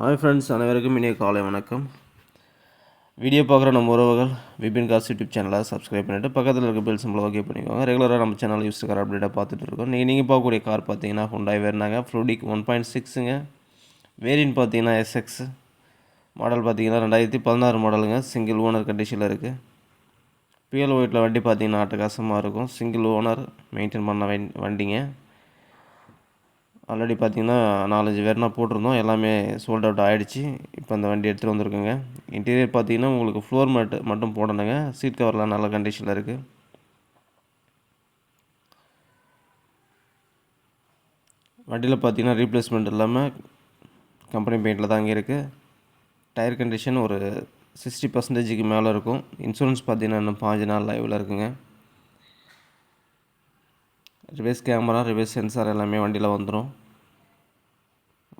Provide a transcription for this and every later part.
Hi friends அனைவருக்கும் இனிய காலை வணக்கம். வீடியோ பார்க்குற நம்ம உறவுகள் விபின் காஸ் யூடியூப் சேனலை சப்ஸ்கிரைப் பண்ணிவிட்டு பக்கத்தில் இருக்க பெல் சிம்பிள் ஓகே பண்ணிக்கோங்க. ரெகுலராக நம்ம சேனல் யூஸ் கார் அப்டேட்டாக பார்த்துட்டு இருக்கோம். நீங்கள் நீங்கள் பார்க்கக்கூடிய கார் பார்த்தீங்கன்னா ஹுண்டாய் வேறுனாங்க ஃப்ளூடிக் ஒன் பாயிண்ட் சிக்ஸுங்க வேரியன்ட் பார்த்தீங்கன்னா எஸ்எக்ஸ் மாடல் பார்த்தீங்கன்னா ரெண்டாயிரத்தி பதினாறு மாடலுங்க சிங்கிள் ஓனர் கண்டிஷனில் இருக்குது பிஎல் ஒயிட்டில் வண்டி பார்த்தீங்கன்னா அட்டகாசமாக இருக்கும். சிங்கிள் ஓனர் மெயின்டைன் பண்ண வண்டிங்க. ஆல்ரெடி பார்த்தீங்கன்னா நாலஞ்சு வேறுனா போட்டிருந்தோம். எல்லாமே சோல்ட் அவுட் ஆகிடுச்சு இப்போ அந்த வண்டி எடுத்துகிட்டு வந்திருக்குங்க. இன்டீரியர் பார்த்தீங்கன்னா உங்களுக்கு ஃப்ளோர் மேட் மட்டும் போடணுங்க. சீட் கவர்லாம் நல்ல கண்டிஷனில் இருக்குது வண்டியில் பார்த்தீங்கன்னா ரீப்ளேஸ்மெண்ட் இல்லாமல் கம்பெனி பெயிண்டில் தான் அங்கே இருக்குது டயர் கண்டிஷன் ஒரு சிக்ஸ்டி பர்சன்டேஜுக்கு மேலே இருக்கும். இன்சூரன்ஸ் பார்த்தீங்கன்னா இன்னும் பாஞ்சு நாள் லைவில் இருக்குங்க. ரிவர்ஸ் கேமரா ரிவர்ஸ் சென்சார் எல்லாமே வண்டியில் வந்துடும்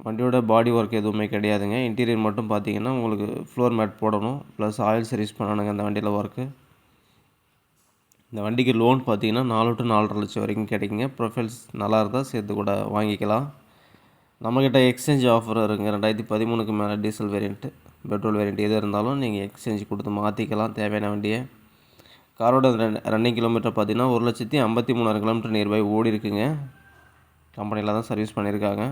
வண்டியோட பாடி ஒர்க் எதுவுமே கிடையாதுங்க. இன்டீரியர் மட்டும் பார்த்தீங்கன்னா உங்களுக்கு ஃப்ளோர் மேட் போடணும். ப்ளஸ் ஆயில் சர்வீஸ் பண்ணணுங்க அந்த வண்டியில் ஒர்க்கு இந்த வண்டிக்கு லோன் பார்த்தீங்கன்னா நாலு டு நாலரை லட்சம் வரைக்கும் கிடைக்குங்க. ப்ரொஃபைல்ஸ் நல்லா இருந்தால் சேர்த்து கூட வாங்கிக்கலாம். நம்மக்கிட்ட எக்ஸ்சேஞ்ச் ஆஃபர் இருக்குங்க. ரெண்டாயிரத்தி பதிமூணுக்கு மேலே டீசல் வேரியண்ட்டு பெட்ரோல் வேரியண்ட் எது இருந்தாலும் நீங்கள் எக்ஸ்சேஞ்ச் கொடுத்து மாற்றிக்கலாம் தேவையான வண்டியை. காரோட ரன் ரன்னிங் கிலோமீட்டர் பார்த்தீங்கன்னா ஒரு லட்சத்தி ஐம்பத்தி மூணாயிரம் கிலோமீட்டர் நியர்பை ஓடி இருக்குங்க. கம்பெனியில் தான் சர்வீஸ் பண்ணியிருக்காங்க.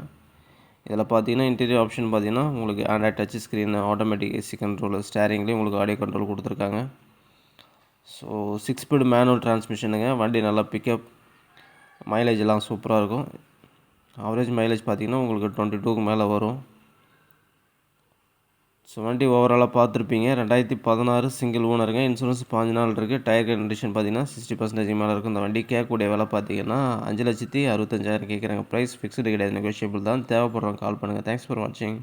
இதில் பார்த்தீங்கன்னா இன்டீரியர் ஆப்ஷன் பார்த்தீங்கன்னா உங்களுக்கு Android touch screen automatic AC control ஸ்டேரிங்லேயும் உங்களுக்கு ஆடியோ கண்ட்ரோல் கொடுத்துருக்காங்க. ஸோ சிக்ஸ் ஸ்பீடு மேனுவல் டிரான்ஸ்மிஷனுங்க வண்டி நல்லா பிக்கப் மைலேஜ் எல்லாம் சூப்பராக இருக்கும். ஆவரேஜ் மைலேஜ் பார்த்தீங்கன்னா உங்களுக்கு டுவெண்ட்டி டூக்கு மேலே வரும். ஸோ வண்டி ஓவராலாக பார்த்துருப்பீங்க. ரெண்டாயிரத்தி பதினாறு சிங்கிள் ஓனருங்க இன்சூரன்ஸ் பாஞ்சு நாள் இருக்குது டயர் கண்டிஷன் பார்த்தீங்கன்னா சிக்ஸ்டி பர்சன்டேஜ் மேலே இருக்கும். இந்த வண்டி கேட்கக்கூடிய விலை பார்த்தீங்கன்னா அஞ்சு லட்சத்தி அறுபத்தஞ்சாயிரம் கேட்குறாங்க. ப்ரைஸ் ஃபிக்ஸ்டு கிடையாது. நெகோஷியபிள் தான். தேவைப்படுறவங்க கால் பண்ணுங்கள் தேங்க்ஸ் ஃபார் வாட்சிங்